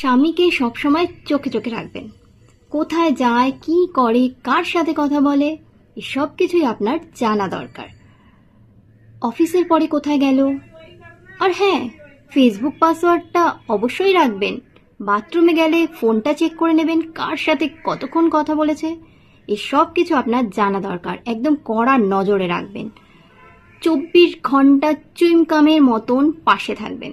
স্বামীকে সবসময় চোখে চোখে রাখবেন। কোথায় যায়, কি করে, কার সাথে কথা বলে সব কিছুই আপনার জানা দরকার। অফিসের পরে কোথায় গেল? আর হ্যাঁ ফেসবুক পাসওয়ার্ডটা অবশ্যই রাখবেন। বাথরুমে গেলে ফোনটা চেক করে নেবেন কার সাথে কতক্ষণ কথা বলেছে। এই সব কিছু আপনার জানা দরকার, একদম কড়া নজরে রাখবেন। চব্বিশ ঘণ্টা চুইমকামের মতন পাশে থাকবেন।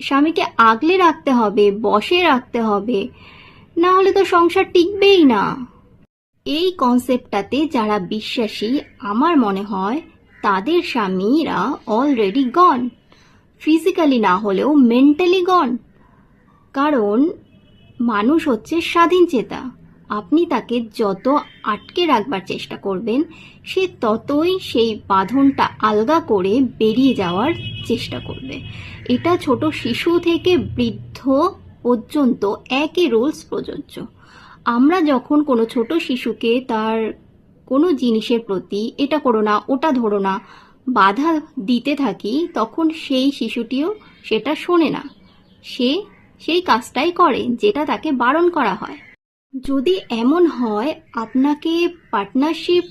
স্বামীকে আগলে রাখতে হবে, বসে রাখতে হবে। না হলে তো সংসার টিকবেই না। এই কনসেপ্টটাতে যারা বিশ্বাসী, আমার মনে হয় তাদের স্বামীরা অলরেডি গন ফিজিক্যালি না হলেও মেন্টালি গন কারণ মানুষ হচ্ছে স্বাধীন চেতা আপনি তাকে যত আটকে রাখবার চেষ্টা করবেন, সে ততই সেই বাঁধনটা আলগা করে বেরিয়ে যাওয়ার চেষ্টা করবে। এটা ছোট শিশু থেকে বৃদ্ধ পর্যন্ত একই রুলস প্রযোজ্য। আমরা যখন কোনো ছোট শিশুকে তার কোনো জিনিসের প্রতি এটা করো না, ওটা ধরো না বাধা দিতে থাকি, তখন সেই শিশুটিও সেটা শোনে না। সে সেই কাজটাই করে, যেটা তাকে বারণ করা হয়। যদি এমন হয়, আপনাকে পার্টনারশিপ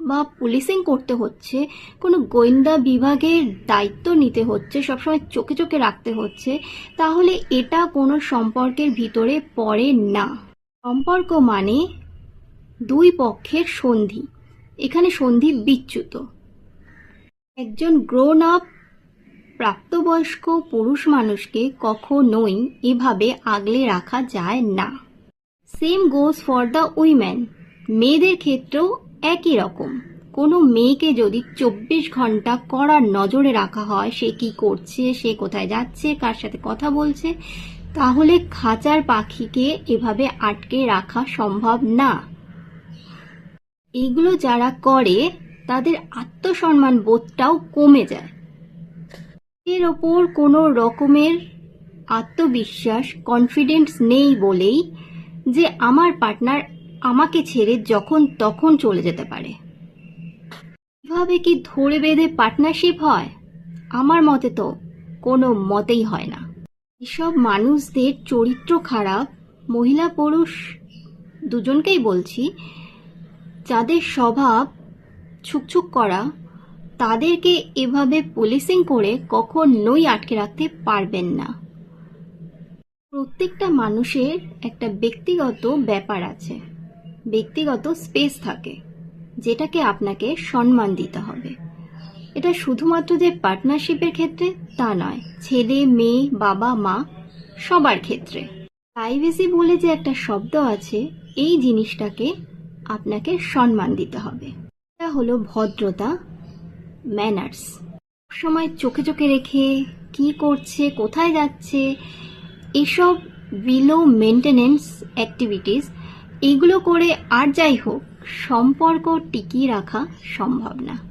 বা পুলিশিং করতে হচ্ছে, কোনো গোয়েন্দা বিভাগের দায়িত্ব নিতে হচ্ছে, সবসময় চোখে চোখে রাখতে হচ্ছে, তাহলে এটা কোনো সম্পর্কের ভিতরে পড়ে না। সম্পর্ক মানে দুই পক্ষের সন্ধি, এখানে সন্ধি বিচ্যুত। একজন গ্রোন আপ প্রাপ্তবয়স্ক পুরুষ মানুষকে কখনোই এভাবে আগলে রাখা যায় না। Same goes for the women মেয়েদের ক্ষেত্রেও একই রকম। কোনো মেয়েকে যদি চব্বিশ ঘণ্টা কড়া নজরে রাখা হয়, সে কি করছে, সে কোথায় যাচ্ছে, কার সাথে কথা বলছে, তাহলে খাঁচার পাখিকে এভাবে আটকে রাখা সম্ভব না। এগুলো যারা করে, তাদের আত্মসম্মান বোধটাও কমে যায়। এর ওপর কোনো রকমের আত্মবিশ্বাস কনফিডেন্স নেই বলেই যে আমার পার্টনার আমাকে ছেড়ে যখন তখন চলে যেতে পারে। এভাবে কি ধরে বেঁধে পার্টনারশিপ হয়? আমার মতে তো কোনো মতেই হয় না। এসব মানুষদের চরিত্র খারাপ, মহিলা পুরুষ দুজনকেই বলছি, যাদের স্বভাব ছুকছুক করা, তাদেরকে এভাবে পুলিশিং করে কখনোই আটকে রাখতে পারবেন না। প্রত্যেকটা মানুষের একটা ব্যক্তিগত ব্যাপার আছে। ব্যক্তিগত স্পেস থাকে, যেটাকে আপনাকে সম্মান দিতে হবে। এটা শুধুমাত্র যে পার্টনারশিপের ক্ষেত্রে তা নয়, ছেলে, মেয়ে, বাবা, মা, সবার ক্ষেত্রে। প্রাইভেসি বলে যে একটা শব্দ আছে, এই জিনিসটাকে আপনাকে সম্মান দিতে হবে। এটা হলো ভদ্রতা ম্যানার্স সময় চোখে চোখে রেখে, কি করছে, কোথায় যাচ্ছে এসব বিলো মেনটেনেন্স অ্যাক্টিভিটিস এগুলো করে আর যাই হোক সম্পর্ক টিকিয়ে রাখা সম্ভব না।